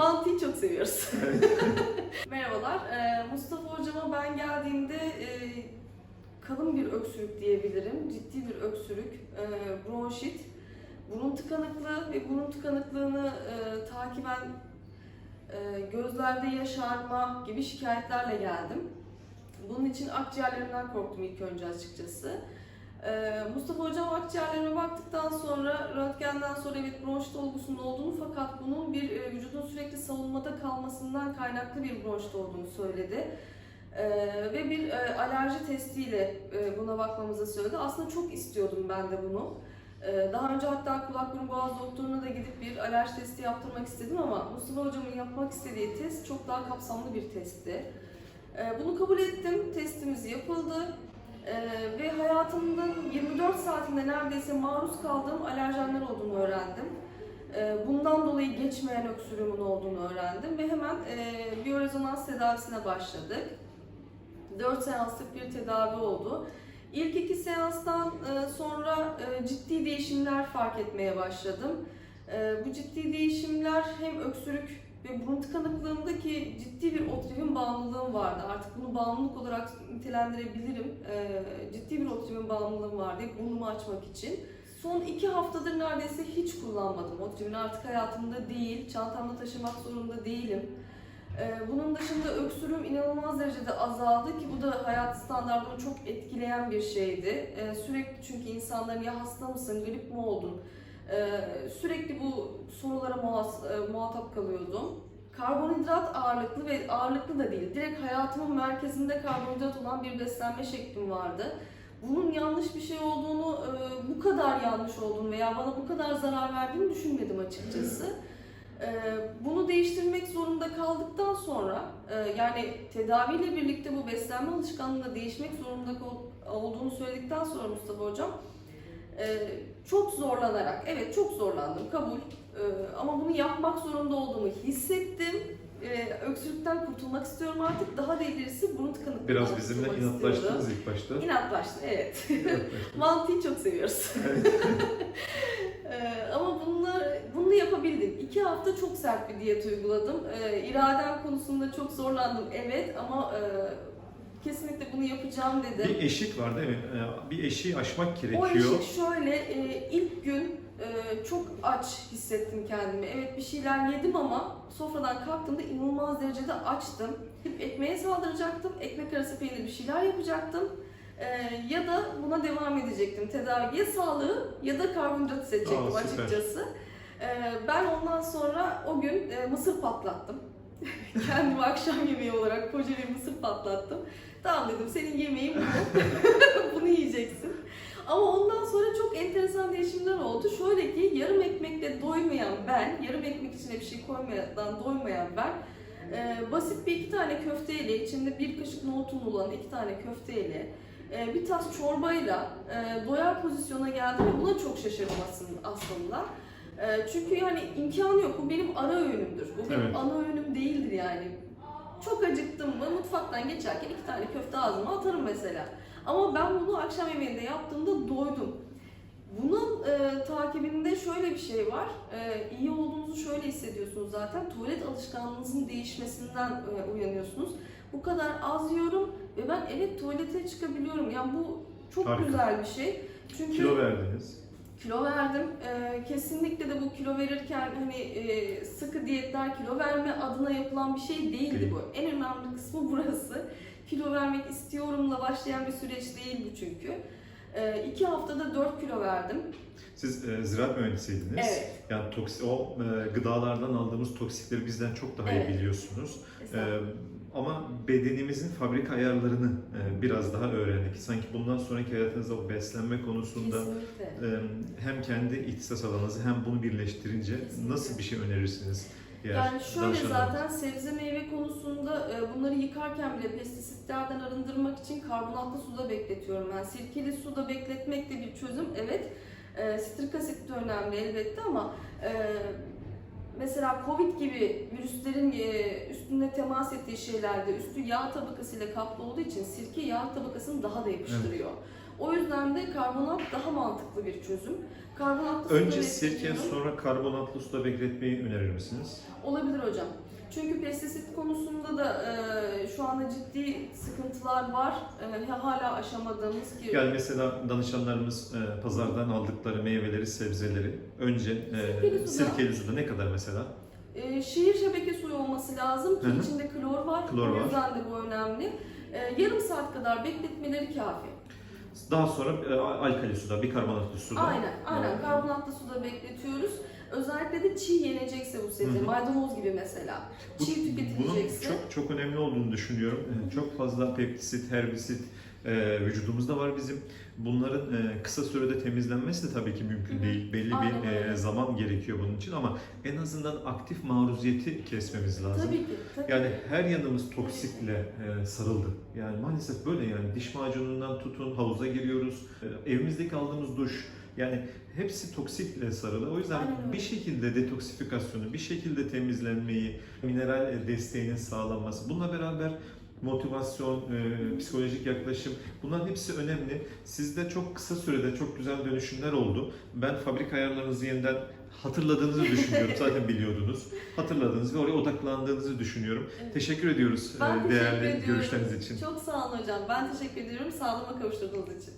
Mantıyı çok seviyoruz. Merhabalar. Ee, Mustafa hocama ben geldiğimde e, kalın bir öksürük diyebilirim. Ciddi bir öksürük, e, bronşit, burun tıkanıklığı ve burun tıkanıklığını e, takiben e, gözlerde yaşarma gibi şikayetlerle geldim. Bunun için akciğerlerimden korktum ilk önce açıkçası. Ee, Mustafa Hocam akciğerlerime baktıktan sonra, röntgenden sonra evet bronşit olgusunun olduğunu fakat bunun bir e, vücudun sürekli savunmada kalmasından kaynaklı bir bronşit olduğunu söyledi. Ee, ve bir e, alerji testiyle e, buna bakmamızı söyledi. Aslında çok istiyordum ben de bunu. Ee, daha önce hatta kulak burun boğaz doktoruna da gidip bir alerji testi yaptırmak istedim ama Mustafa Hocam'ın yapmak istediği test çok daha kapsamlı bir testti. Bunu kabul ettim, testimiz yapıldı. Ee, ve hayatımın 24 saatinde neredeyse maruz kaldığım alerjenler olduğunu öğrendim. Ee, bundan dolayı geçmeyen öksürüğümün olduğunu öğrendim ve hemen e, biyorezonans tedavisine başladık. 4 seanslık bir tedavi oldu. İlk iki seanstan e, sonra e, ciddi değişimler fark etmeye başladım. Bu ciddi değişimler hem öksürük ve burun tıkanıklığındaki ciddi bir otrivin bağımlılığım vardı. Artık bunu bağımlılık olarak nitelendirebilirim. Ee, ciddi bir otrivin bağımlılığım vardı burnumu açmak için. Son iki haftadır neredeyse hiç kullanmadım. Otrivin artık hayatımda değil, çantamda taşımak zorunda değilim. Ee, bunun dışında öksürüğüm inanılmaz derecede azaldı ki bu da hayat standartını çok etkileyen bir şeydi. Ee, sürekli çünkü insanların ya hasta mısın, grip mi oldun, sürekli bu sorulara e, muhatap kalıyordum. Karbonhidrat ağırlıklı ve ağırlıklı da değil. Direkt hayatımın merkezinde karbonhidrat olan bir beslenme şeklim vardı. Bunun yanlış bir şey olduğunu, e, bu kadar yanlış olduğunu veya bana bu kadar zarar verdiğini düşünmedim açıkçası. E, Bunu değiştirmek zorunda kaldıktan sonra, e, yani tedaviyle birlikte bu beslenme alışkanlığında da değişmek zorunda olduğunu söyledikten sonra Mustafa Hocam, ee, çok zorlanarak, evet çok zorlandım kabul Ee, ama bunu yapmak zorunda olduğumu hissettim. Ee, öksürükten kurtulmak istiyorum artık. Daha da ilerisi burun tıkanıklığından Biraz bizimle kurtulmak inatlaştınız ilk başta. İnatlaştım, evet. Mantıyı çok seviyoruz. Ee, ama bunlar, bunu yapabildim. İki hafta çok sert bir diyet uyguladım. Ee, iradem konusunda çok zorlandım, evet ama e, kesinlikle bunu yapacağım dedim. Bir eşik var değil mi? Bir eşiği aşmak O gerekiyor. eşik şöyle, e, ilk gün e, çok aç hissettim kendimi. Evet bir şeyler yedim ama sofradan kalktığımda inanılmaz derecede açtım. Gidip ekmeğe saldıracaktım, ekmek arası peynir bir şeyler yapacaktım. E, ya da buna devam edecektim. Tedavi ya sağlığı ya da karbonhidratı seçecektim Aa, süper. açıkçası. Ben ondan sonra o gün mısır patlattım. Kendime akşam yemeği olarak koca bir mısır patlattım. Tamam dedim senin yemeğin bu. Bunu yiyeceksin. Ama ondan sonra çok enteresan değişimler oldu. Şöyle ki yarım ekmekle doymayan ben, yarım ekmek içine bir şey koymadan doymayan ben, e, basit bir iki tane köfteyle, içinde bir kaşık nohutun olan iki tane köfteyle, e, bir tas çorbayla e, doyar pozisyona geldim ve buna çok şaşırdım aslında. Aslında. E, çünkü yani imkanı yok. Bu benim ara öğünümdür. Bu benim Evet. ana öğünüm değildir yani. Çok acıktım mı mutfaktan geçerken iki tane köfte ağzıma atarım mesela. Ama ben bunu akşam yemeğinde yaptığımda doydum. Bunun e, takibinde şöyle bir şey var. E, iyi olduğunuzu şöyle hissediyorsunuz zaten. Tuvalet alışkanlığınızın değişmesinden e, uyanıyorsunuz. Bu kadar az yiyorum ve ben evet tuvalete çıkabiliyorum. Yani bu çok Harika. güzel bir şey. Çünkü Kilo verdiniz. Kilo verdim. Ee, kesinlikle de bu kilo verirken hani e, sıkı diyetler kilo verme adına yapılan bir şey değildi Değil. bu. En önemli kısmı burası. Kilo vermek istiyorumla başlayan bir süreç değil bu çünkü. Ee, iki haftada 4 kilo verdim. Siz e, ziraat mühendisiydiniz. Evet. Yani toksi, o e, gıdalardan aldığımız toksikleri bizden çok daha Evet. iyi biliyorsunuz. E. ama bedenimizin fabrika ayarlarını e, biraz daha öğrendik. Sanki bundan sonraki hayatınızda o beslenme konusunda Kesinlikle. hem kendi ihtisas alanınızı hem bunu birleştirince Kesinlikle. nasıl bir şey önerirsiniz? Diğer Yani şöyle zaten sebze meyve konusunda e, bunları yıkarken bile pestisitlerden arındırmak için karbonatlı suda bekletiyorum ben. Sirkeli suda bekletmek de bir çözüm evet. E, Sitrik asit de önemli elbette ama e, mesela Covid gibi virüslerin e, üstünde temas ettiği şeylerde üstü yağ tabakasıyla kaplı olduğu için sirke yağ tabakasını daha da yapıştırıyor. O yüzden de karbonat daha mantıklı bir çözüm. Karbonatlı Önce sirke sonra karbonatlı suda bekletmeyi önerir misiniz? Olabilir hocam. Çünkü pestisit konusunda da e, şu anda ciddi sıkıntılar var. E, hala aşamadığımız ki Yani mesela danışanlarımız e, pazardan aldıkları meyveleri, sebzeleri önce e, Sirkeli suda. sirkeli suda ne kadar mesela? e, şehir şebeke suyu olması lazım ki Hı hı. içinde klor var. Klor o var. yüzden de bu önemli. E, yarım saat kadar bekletmeleri kafi. Daha sonra e, alkali suda, bikarbonatlı suda. Aynen, aynen. Karbonatlı suda bekletiyoruz. Özellikle de çiğ yenecekse bu sebze, maydanoz gibi mesela. Bu- Çiğ Bunun tüketilecekse. çok çok önemli olduğunu düşünüyorum. E, Çok fazla peptisit, herbisit e, vücudumuzda var bizim. Bunların e, kısa sürede temizlenmesi de tabii ki mümkün Hı hı. değil. Belli Aynen bir e, zaman gerekiyor bunun için ama en azından aktif maruziyeti kesmemiz lazım. Tabii ki. Tabii. Yani her yanımız toksikle e, sarıldı. Yani maalesef böyle yani diş macunundan tutun havuza giriyoruz. E, evimizdeki aldığımız duş yani hepsi toksikle sarılı. O yüzden Aynen bir şekilde detoksifikasyonu, bir şekilde temizlenmeyi, mineral desteğinin sağlanması. Bununla beraber motivasyon, e, psikolojik yaklaşım bunların hepsi önemli. Sizde çok kısa sürede çok güzel dönüşümler oldu. Ben fabrika ayarlarınızı yeniden hatırladığınızı düşünüyorum. Zaten biliyordunuz. Hatırladığınızı ve oraya odaklandığınızı düşünüyorum. Evet. Teşekkür ediyoruz Ben e, teşekkür değerli ediyorum. görüşleriniz için. Çok sağ olun hocam. Ben teşekkür ediyorum sağlığıma kavuşturduğunuz için.